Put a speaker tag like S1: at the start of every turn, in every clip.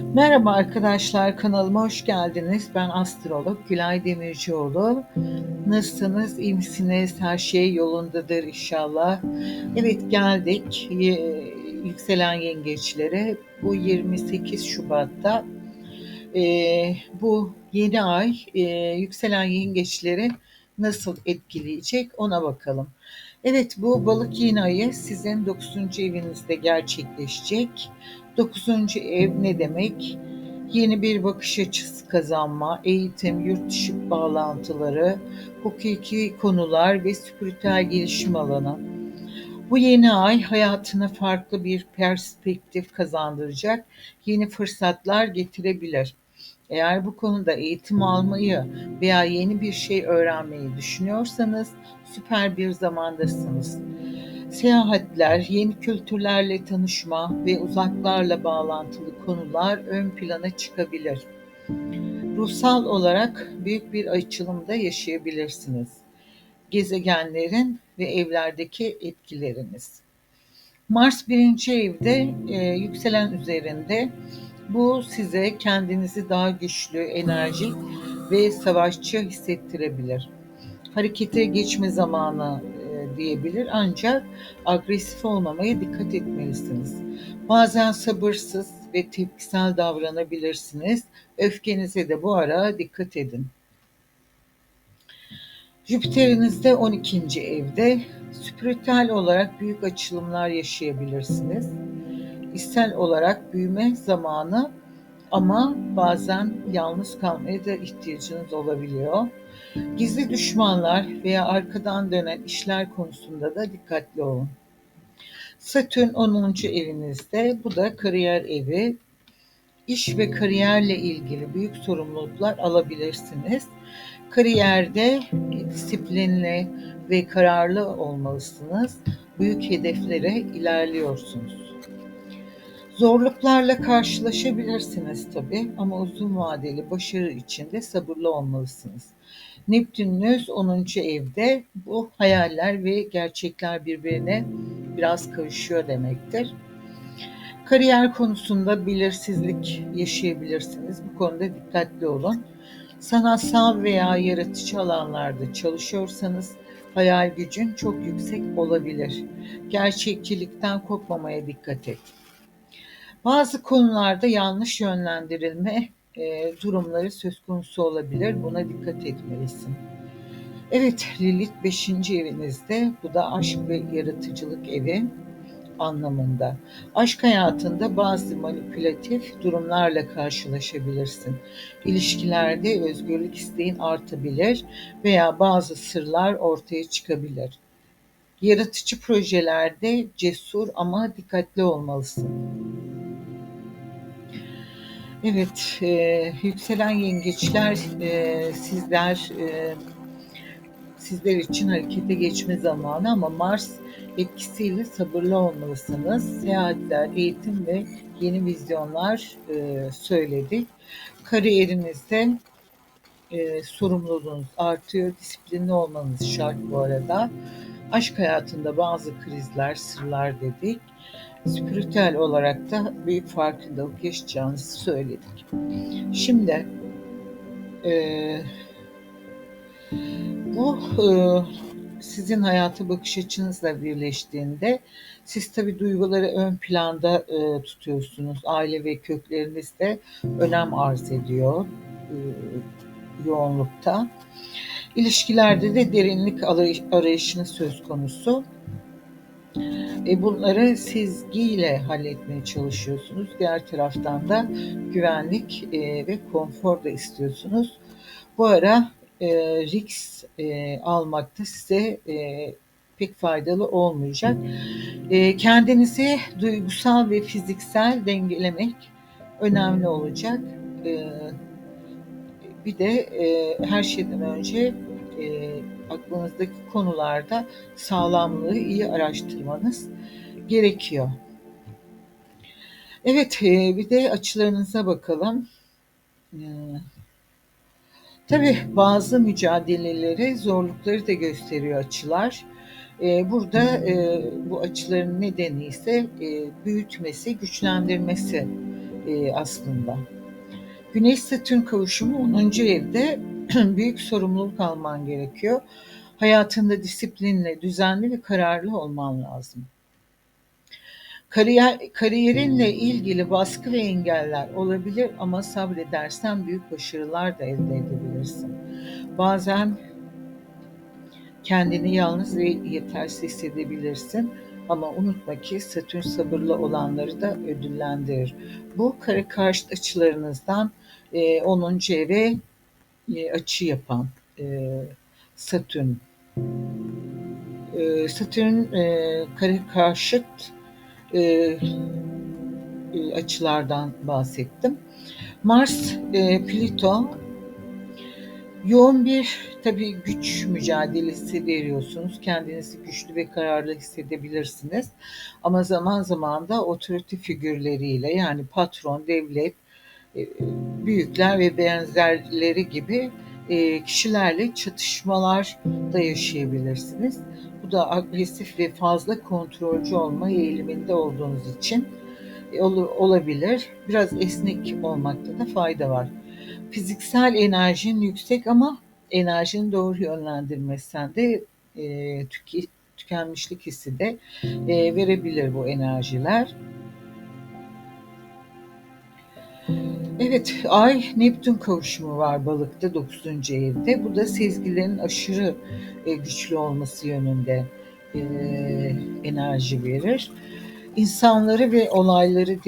S1: Merhaba arkadaşlar, kanalıma hoş geldiniz. Ben astrolog Gülay Demircioğlu. Nasılsınız, iyi misiniz? Her şey yolundadır inşallah. Evet geldik yükselen yengeçlere. Bu 28 Şubat'ta e, bu yeni ay e, yükselen yengeçleri nasıl etkileyecek ona bakalım. Evet bu balık yeni ayı sizin 9. evinizde gerçekleşecek. 9. ev ne demek? Yeni bir bakış açısı kazanma, eğitim, yurt dışı bağlantıları, hukuki konular ve spiritüel gelişim alanı. Bu yeni ay hayatına farklı bir perspektif kazandıracak, yeni fırsatlar getirebilir. Eğer bu konuda eğitim almayı veya yeni bir şey öğrenmeyi düşünüyorsanız süper bir zamandasınız. Seyahatler, yeni kültürlerle tanışma ve uzaklarla bağlantılı konular ön plana çıkabilir. Ruhsal olarak büyük bir açılımda yaşayabilirsiniz. Gezegenlerin ve evlerdeki etkileriniz. Mars birinci evde e, yükselen üzerinde bu size kendinizi daha güçlü, enerjik ve savaşçı hissettirebilir. Harekete geçme zamanı diyebilir ancak agresif olmamaya dikkat etmelisiniz. Bazen sabırsız ve tepkisel davranabilirsiniz. Öfkenize de bu ara dikkat edin. Jüpiter'iniz de 12. evde. Spiritüel olarak büyük açılımlar yaşayabilirsiniz. İçsel olarak büyüme zamanı ama bazen yalnız kalmaya da ihtiyacınız olabiliyor. Gizli düşmanlar veya arkadan dönen işler konusunda da dikkatli olun. Satürn 10. evinizde, bu da kariyer evi. İş ve kariyerle ilgili büyük sorumluluklar alabilirsiniz. Kariyerde disiplinli ve kararlı olmalısınız. Büyük hedeflere ilerliyorsunuz. Zorluklarla karşılaşabilirsiniz tabii ama uzun vadeli başarı için de sabırlı olmalısınız. Neptününüz 10. evde bu hayaller ve gerçekler birbirine biraz karışıyor demektir. Kariyer konusunda belirsizlik yaşayabilirsiniz. Bu konuda dikkatli olun. Sanatsal veya yaratıcı alanlarda çalışıyorsanız hayal gücün çok yüksek olabilir. Gerçekçilikten kopmamaya dikkat et. Bazı konularda yanlış yönlendirilme e, durumları söz konusu olabilir. Buna dikkat etmelisin. Evet, Lilith 5. evinizde. Bu da aşk ve yaratıcılık evi anlamında. Aşk hayatında bazı manipülatif durumlarla karşılaşabilirsin. İlişkilerde özgürlük isteğin artabilir veya bazı sırlar ortaya çıkabilir. Yaratıcı projelerde cesur ama dikkatli olmalısın. Evet, e, yükselen yengeçler e, sizler e, sizler için harekete geçme zamanı ama Mars etkisiyle sabırlı olmalısınız. Seyahatler, eğitim ve yeni vizyonlar e, söyledik. Kariyerinizde e, sorumluluğunuz artıyor, disiplinli olmanız şart bu arada. Aşk hayatında bazı krizler, sırlar dedik spiritüel olarak da büyük farkındalık yaşayacağınızı söyledik. Şimdi e, bu e, sizin hayata bakış açınızla birleştiğinde siz tabii duyguları ön planda e, tutuyorsunuz. Aile ve kökleriniz de önem arz ediyor e, yoğunlukta. İlişkilerde de derinlik arayışını söz konusu. E bunları sezgiyle halletmeye çalışıyorsunuz. Diğer taraftan da güvenlik e, ve konfor da istiyorsunuz. Bu ara e, risk e, almakta size e, pek faydalı olmayacak. E, kendinizi duygusal ve fiziksel dengelemek önemli olacak. E, bir de e, her şeyden önce e, aklınızdaki konularda sağlamlığı iyi araştırmanız gerekiyor. Evet, e, bir de açılarınıza bakalım. E, tabii bazı mücadeleleri, zorlukları da gösteriyor açılar. E, burada bu açıların nedeni ise büyütmesi, güçlendirmesi aslında. Güneş Satürn kavuşumu 10. evde büyük sorumluluk alman gerekiyor. Hayatında disiplinle, düzenli ve kararlı olman lazım. Kariyer, kariyerinle ilgili baskı ve engeller olabilir ama sabredersen büyük başarılar da elde edebilirsin. Bazen kendini yalnız ve yetersiz hissedebilirsin. Ama unutma ki Satürn sabırlı olanları da ödüllendirir. Bu kare karşıt açılarınızdan e, 10. eve e, açı yapan e, Satürn. E, Satürn e, kare karşıt e, e, açılardan bahsettim. Mars, e, Plüto yoğun bir tabii güç mücadelesi veriyorsunuz. Kendinizi güçlü ve kararlı hissedebilirsiniz. Ama zaman zaman da otorite figürleriyle yani patron, devlet, büyükler ve benzerleri gibi e, kişilerle çatışmalar da yaşayabilirsiniz. Bu da agresif ve fazla kontrolcü olma eğiliminde olduğunuz için e, olabilir. Biraz esnek olmakta da fayda var. Fiziksel enerjin yüksek ama enerjini doğru yönlendirmezsen de e, tüke, tükenmişlik hissi de e, verebilir bu enerjiler. Evet, Ay Neptün kavuşumu var balıkta 9. evde. Bu da sezgilerin aşırı e, güçlü olması yönünde e, enerji verir. İnsanları ve olayları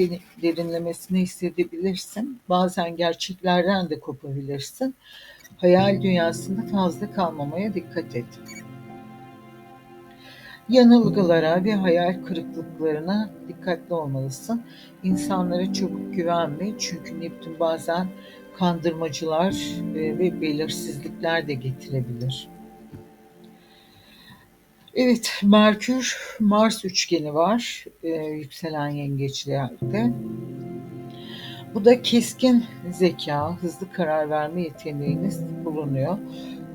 S1: derinlemesine hissedebilirsin. Bazen gerçeklerden de kopabilirsin. Hayal dünyasında fazla kalmamaya dikkat et. Yanılgılara ve hayal kırıklıklarına dikkatli olmalısın. İnsanlara çabuk güvenme çünkü Neptün bazen kandırmacılar e, ve belirsizlikler de getirebilir. Evet, Merkür Mars üçgeni var e, yükselen yengeçlerde. Bu da keskin zeka, hızlı karar verme yeteneğiniz bulunuyor.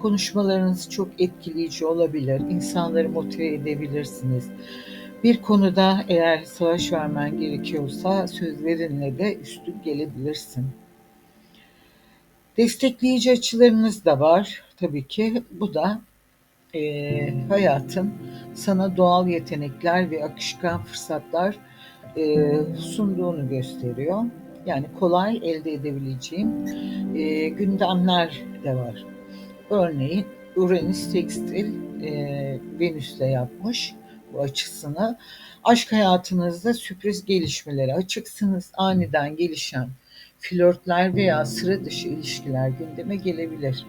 S1: Konuşmalarınız çok etkileyici olabilir. İnsanları motive edebilirsiniz. Bir konuda eğer savaş vermen gerekiyorsa sözlerinle de üstün gelebilirsin. Destekleyici açılarınız da var tabii ki. Bu da e, hayatın sana doğal yetenekler ve akışkan fırsatlar e, sunduğunu gösteriyor. Yani kolay elde edebileceğim e, gündemler de var. Örneğin Uranüs tekstil e, Venüs'le yapmış bu açısını. Aşk hayatınızda sürpriz gelişmelere açıksınız. Aniden gelişen flörtler veya sıra dışı ilişkiler gündeme gelebilir.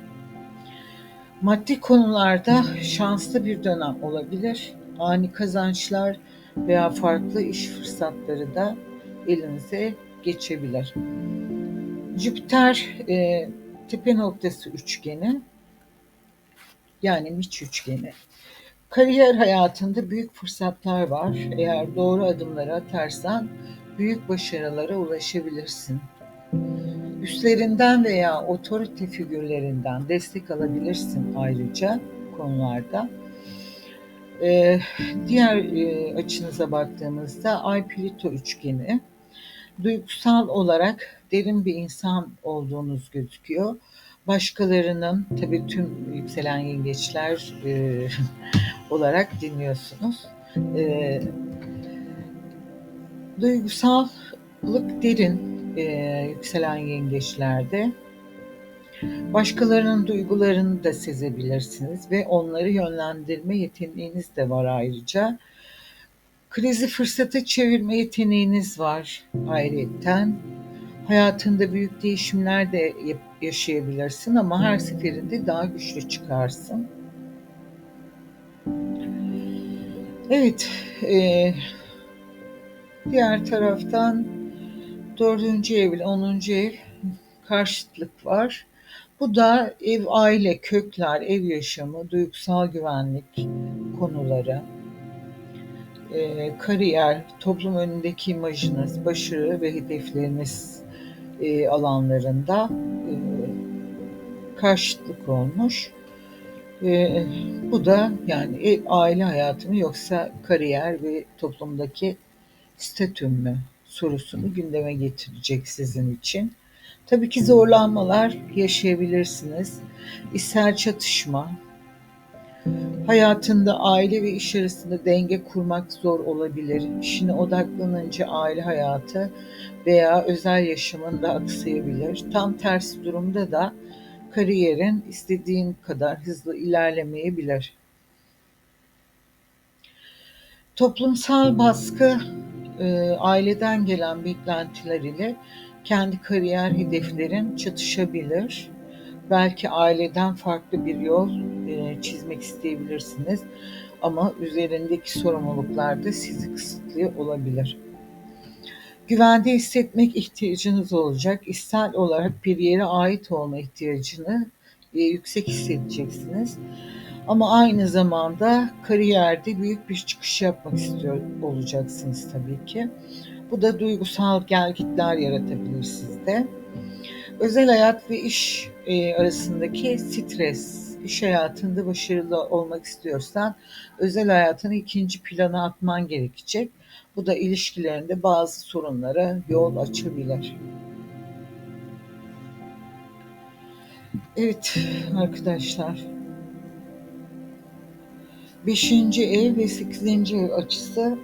S1: Maddi konularda şanslı bir dönem olabilir. Ani kazançlar veya farklı iş fırsatları da elinize geçebilir. Jüpiter e, tepe noktası üçgeni yani miç üçgeni. Kariyer hayatında büyük fırsatlar var. Eğer doğru adımları atarsan büyük başarılara ulaşabilirsin. Üstlerinden veya otorite figürlerinden destek alabilirsin ayrıca konularda. Ee, diğer e, açınıza baktığımızda Ay Plüto üçgeni duygusal olarak derin bir insan olduğunuz gözüküyor. Başkalarının tabii tüm yükselen yengeçler e, olarak dinliyorsunuz. E, duygusallık derin e, yükselen yengeçlerde. Başkalarının duygularını da sezebilirsiniz ve onları yönlendirme yeteneğiniz de var ayrıca. Krizi fırsata çevirme yeteneğiniz var ayrıyetten. Hayatında büyük değişimler de yaşayabilirsin ama her seferinde daha güçlü çıkarsın. Evet, e, diğer taraftan dördüncü ev ile onuncu ev karşıtlık var. Bu da ev, aile, kökler, ev yaşamı, duygusal güvenlik konuları, e, kariyer, toplum önündeki imajınız, başarı ve hedefleriniz e, alanlarında e, karşıtlık olmuş. E, bu da yani ev, aile hayatı mı yoksa kariyer ve toplumdaki statüm mü sorusunu gündeme getirecek sizin için. Tabii ki zorlanmalar yaşayabilirsiniz. İster çatışma, hayatında aile ve iş arasında denge kurmak zor olabilir. İşine odaklanınca aile hayatı veya özel yaşamında aksayabilir. Tam tersi durumda da kariyerin istediğin kadar hızlı ilerlemeyebilir. Toplumsal baskı, e, aileden gelen beklentiler ile kendi kariyer hedeflerin çatışabilir. Belki aileden farklı bir yol e, çizmek isteyebilirsiniz ama üzerindeki sorumluluklar da sizi kısıtlıyor olabilir. Güvende hissetmek ihtiyacınız olacak. İster olarak bir yere ait olma ihtiyacını e, yüksek hissedeceksiniz. Ama aynı zamanda kariyerde büyük bir çıkış yapmak istiyor olacaksınız tabii ki. Bu da duygusal gelgitler yaratabilir sizde. Özel hayat ve iş e, arasındaki stres, iş hayatında başarılı olmak istiyorsan özel hayatını ikinci plana atman gerekecek. Bu da ilişkilerinde bazı sorunlara yol açabilir. Evet arkadaşlar. Beşinci ev ve sekizinci ev açısı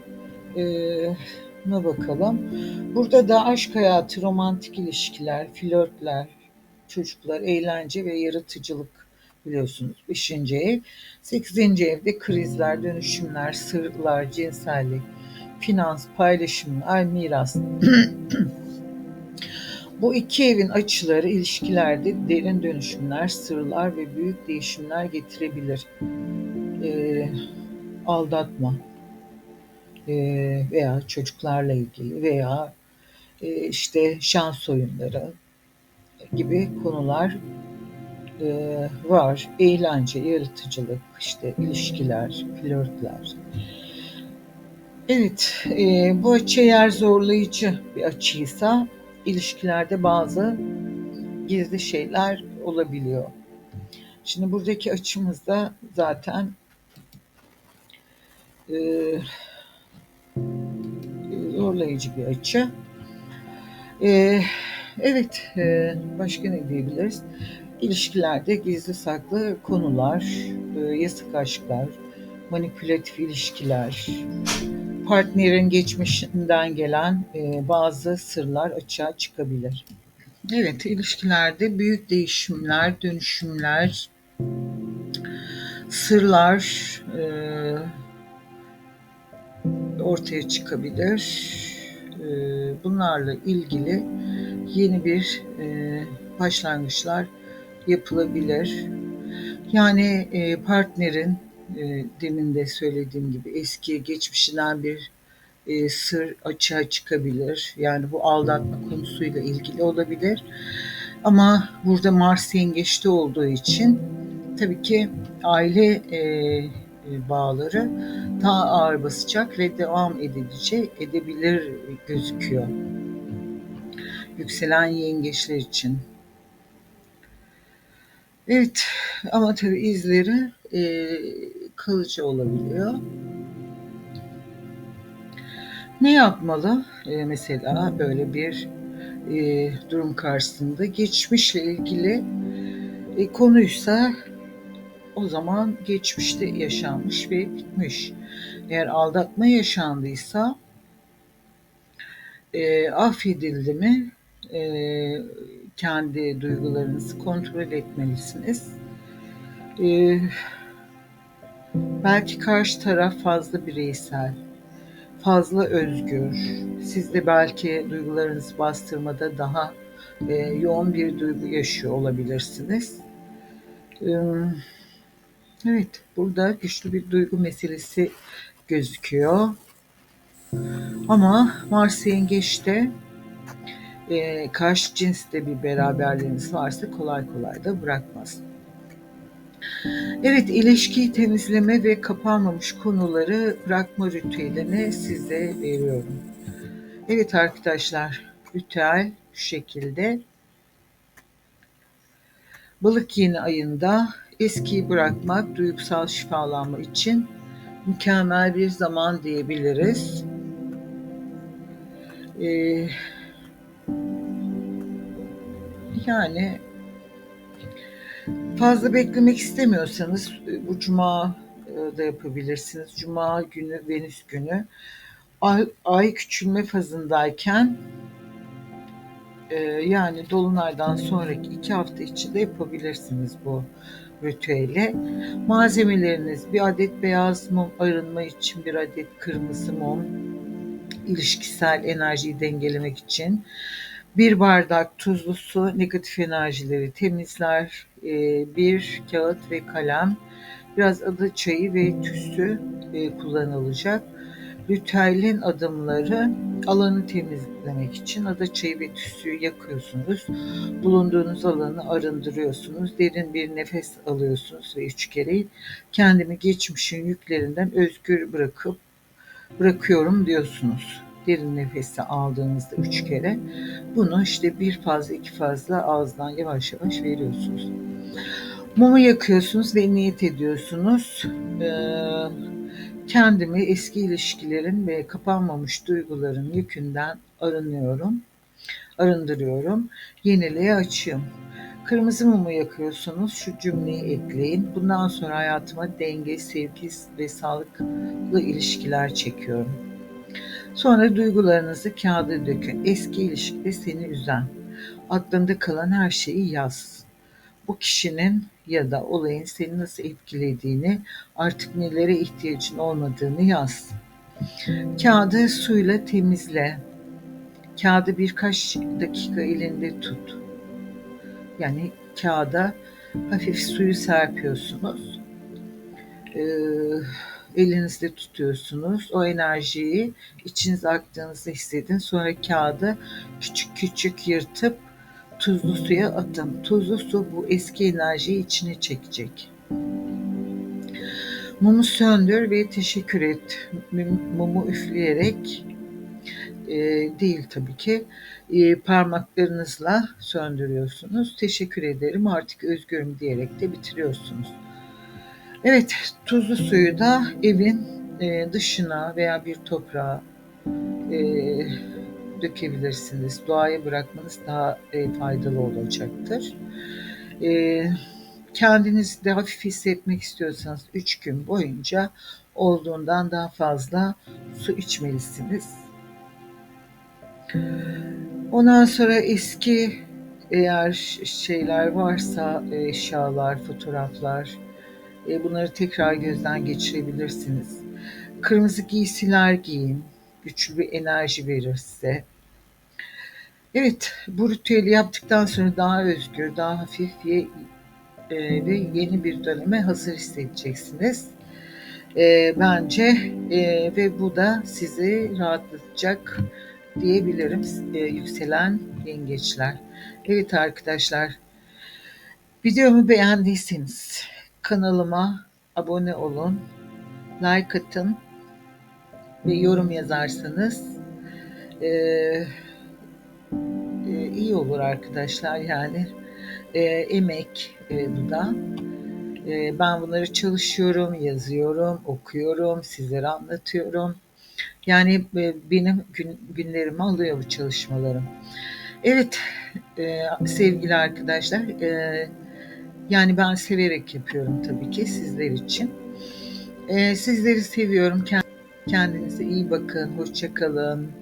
S1: ne bakalım. Burada da aşk hayatı, romantik ilişkiler, flörtler, çocuklar, eğlence ve yaratıcılık biliyorsunuz. Beşinci ev. Sekizinci evde krizler, dönüşümler, sırlar, cinsellik, finans, paylaşımlar, miras. Bu iki evin açıları ilişkilerde derin dönüşümler, sırlar ve büyük değişimler getirebilir. Ee, aldatma e, veya çocuklarla ilgili veya e, işte şans oyunları gibi konular e, var. Eğlence, yaratıcılık, işte ilişkiler, flörtler. Evet, e, bu açı eğer zorlayıcı bir açıysa ilişkilerde bazı gizli şeyler olabiliyor. Şimdi buradaki açımızda zaten e, zorlayıcı bir açı. E, evet, e, başka ne diyebiliriz? İlişkilerde gizli saklı konular, e, yasak aşklar, manipülatif ilişkiler, partnerin geçmişinden gelen e, bazı sırlar açığa çıkabilir. Evet, ilişkilerde büyük değişimler, dönüşümler, sırlar e, ortaya çıkabilir. Bunlarla ilgili yeni bir e, başlangıçlar yapılabilir. Yani e, partnerin e, demin de söylediğim gibi eski geçmişinden bir e, sır açığa çıkabilir. Yani bu aldatma konusuyla ilgili olabilir. Ama burada Mars yengeçte olduğu için tabii ki aile e, e, bağları daha ağır basacak ve devam edici edebilir gözüküyor. Yükselen yengeçler için. Evet ama tabii izleri e, kalıcı olabiliyor. Ne yapmalı? E, mesela böyle bir e, durum karşısında geçmişle ilgili e, konuysa o zaman geçmişte yaşanmış ve bitmiş. Eğer aldatma yaşandıysa e, affedildi mi e, kendi duygularınızı kontrol etmelisiniz. E, belki karşı taraf fazla bireysel, fazla özgür. Siz de belki duygularınızı bastırmada daha e, yoğun bir duygu yaşıyor olabilirsiniz. E, evet, burada güçlü bir duygu meselesi gözüküyor. Ama Mars Yengeç'te e, karşı cinsle bir beraberliğiniz varsa kolay kolay da bırakmaz. Evet, ilişkiyi temizleme ve kapanmamış konuları bırakma ritüelini size veriyorum. Evet arkadaşlar, ritüel şu şekilde. Balık yeni ayında eskiyi bırakmak, duygusal şifalanma için mükemmel bir zaman diyebiliriz. Eee yani fazla beklemek istemiyorsanız e, bu cuma e, da yapabilirsiniz. Cuma günü, Venüs günü ay, ay küçülme fazındayken e, yani dolunaydan sonraki iki hafta içinde yapabilirsiniz bu ritüeli. Malzemeleriniz bir adet beyaz mum arınma için bir adet kırmızı mum ilişkisel enerjiyi dengelemek için bir bardak tuzlu su negatif enerjileri temizler. E, bir kağıt ve kalem, biraz ada çayı ve tüsü e, kullanılacak. Ritüelin adımları alanı temizlemek için ada çayı ve tüsüyü yakıyorsunuz. Bulunduğunuz alanı arındırıyorsunuz. Derin bir nefes alıyorsunuz ve üç kere kendimi geçmişin yüklerinden özgür bırakıp bırakıyorum diyorsunuz. Derin nefesi aldığınızda üç kere bunu işte bir fazla iki fazla ağızdan yavaş yavaş veriyorsunuz. Mumu yakıyorsunuz ve niyet ediyorsunuz. Ee, kendimi eski ilişkilerin ve kapanmamış duyguların yükünden arınıyorum, arındırıyorum, yeniliğe açıyorum. Kırmızı mumu yakıyorsunuz, şu cümleyi ekleyin. Bundan sonra hayatıma denge, sevgi ve sağlıklı ilişkiler çekiyorum. Sonra duygularınızı kağıda dökün. Eski ilişkide seni üzen, aklında kalan her şeyi yaz. Bu kişinin ya da olayın seni nasıl etkilediğini, artık nelere ihtiyacın olmadığını yaz. Kağıdı suyla temizle. Kağıdı birkaç dakika elinde tut. Yani kağıda hafif suyu serpiyorsunuz. Ee, elinizde tutuyorsunuz. O enerjiyi içinize aktığınızda hissedin. Sonra kağıdı küçük küçük yırtıp tuzlu suya atın. Tuzlu su bu eski enerjiyi içine çekecek. Mumu söndür ve teşekkür et. Mumu üfleyerek e, değil tabii ki e, parmaklarınızla söndürüyorsunuz. Teşekkür ederim artık özgürüm diyerek de bitiriyorsunuz. Evet, tuzlu suyu da evin e, dışına veya bir toprağa e, dökebilirsiniz. Doğaya bırakmanız daha e, faydalı olacaktır. E, kendinizi de hafif hissetmek istiyorsanız 3 gün boyunca olduğundan daha fazla su içmelisiniz. Ondan sonra eski eğer şeyler varsa eşyalar, fotoğraflar, e, bunları tekrar gözden geçirebilirsiniz. Kırmızı giysiler giyin. Güçlü bir enerji verir size. Evet, bu ritüeli yaptıktan sonra daha özgür, daha hafif ve, e, ve yeni bir döneme hazır hissedeceksiniz. E, bence e, ve bu da sizi rahatlatacak diyebilirim e, yükselen yengeçler. Evet arkadaşlar, videomu beğendiyseniz Kanalıma abone olun, like atın ve yorum yazarsanız e, e, iyi olur arkadaşlar yani e, emek e, bu da. E, ben bunları çalışıyorum, yazıyorum, okuyorum, sizlere anlatıyorum. Yani e, benim gün, günlerimi alıyor bu çalışmalarım. Evet e, sevgili arkadaşlar e, yani ben severek yapıyorum tabii ki sizler için. Ee, sizleri seviyorum. Kendinize iyi bakın. Hoşçakalın.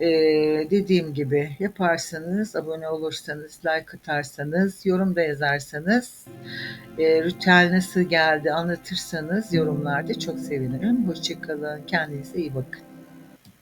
S1: Ee, dediğim gibi yaparsanız, abone olursanız, like atarsanız, yorum da yazarsanız, e, ritüel nasıl geldi anlatırsanız yorumlarda çok sevinirim. Hoşçakalın. Kendinize iyi bakın.